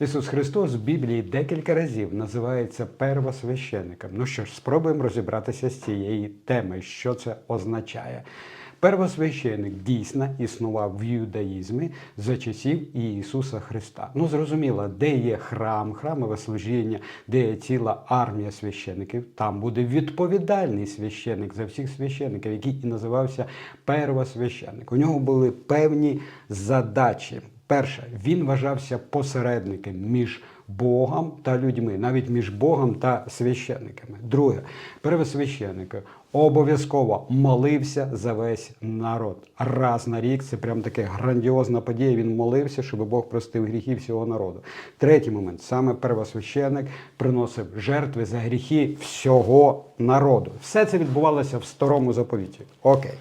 Ісус Христос в Біблії декілька разів називається первосвященником. Ну що ж, спробуємо розібратися з цієї теми, що це означає. Первосвященик дійсно існував в юдаїзмі за часів Ісуса Христа. Ну, зрозуміло, де є храм, храмове служіння, де є ціла армія священиків, там буде відповідальний священик за всіх священиків, який і називався первосвященник. У нього були певні задачі. Перше, він вважався посередником між Богом та людьми, навіть між Богом та священниками. Друге, первосвященник обов'язково молився за весь народ. Раз на рік це прям таке грандіозна подія. Він молився, щоб Бог простив гріхи всього народу. Третій момент саме первосвященик приносив жертви за гріхи всього народу. Все це відбувалося в старому заповіті. Окей.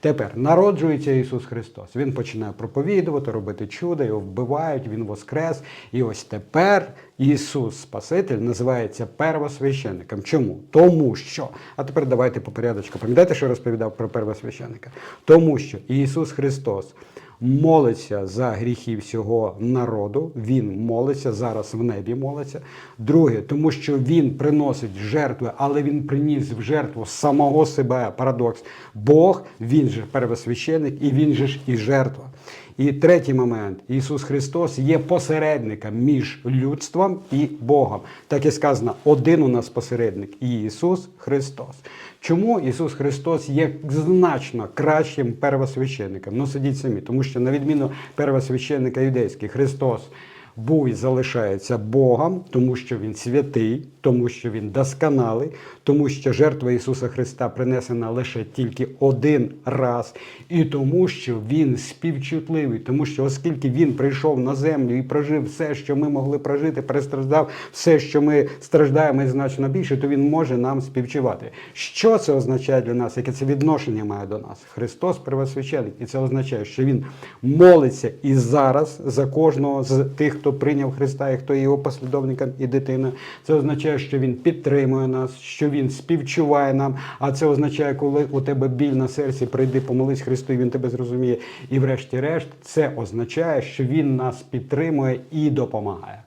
Тепер народжується Ісус Христос. Він починає проповідувати, робити чудо, його вбивають, Він воскрес. І ось тепер Ісус Спаситель називається первосвященником. Чому? Тому що. А тепер давайте по порядочку. Пам'ятаєте, що я розповідав про первосвященника? Тому що Ісус Христос. Молиться за гріхи всього народу. Він молиться зараз в небі. Молиться. Друге, тому що він приносить жертви, але він приніс в жертву самого себе. Парадокс. Бог, він же первосвященик, і він же ж і жертва. І третій момент: Ісус Христос є посередником між людством і Богом. Так і сказано, один у нас посередник Ісус Христос. Чому Ісус Христос є значно кращим первосвященником? Ну сидіть самі, тому що на відміну первосвященника юдейського, Христос був і залишається Богом, тому що Він святий, тому що Він досконалий, тому що жертва Ісуса Христа принесена лише тільки один раз, і тому, що Він співчутливий, тому що оскільки Він прийшов на землю і прожив все, що ми могли прожити, перестраждав все, що ми страждаємо і значно більше, то Він може нам співчувати. Що це означає для нас? Яке це відношення має до нас? Христос первосвященик, і це означає, що Він молиться і зараз за кожного з тих, хто прийняв Христа і хто є його послідовником і дитина. Це означає, що Він підтримує нас, що Він співчуває нам. А це означає, коли у тебе біль на серці, прийди, помолись Христу, і Він тебе зрозуміє. І врешті-решт, це означає, що Він нас підтримує і допомагає.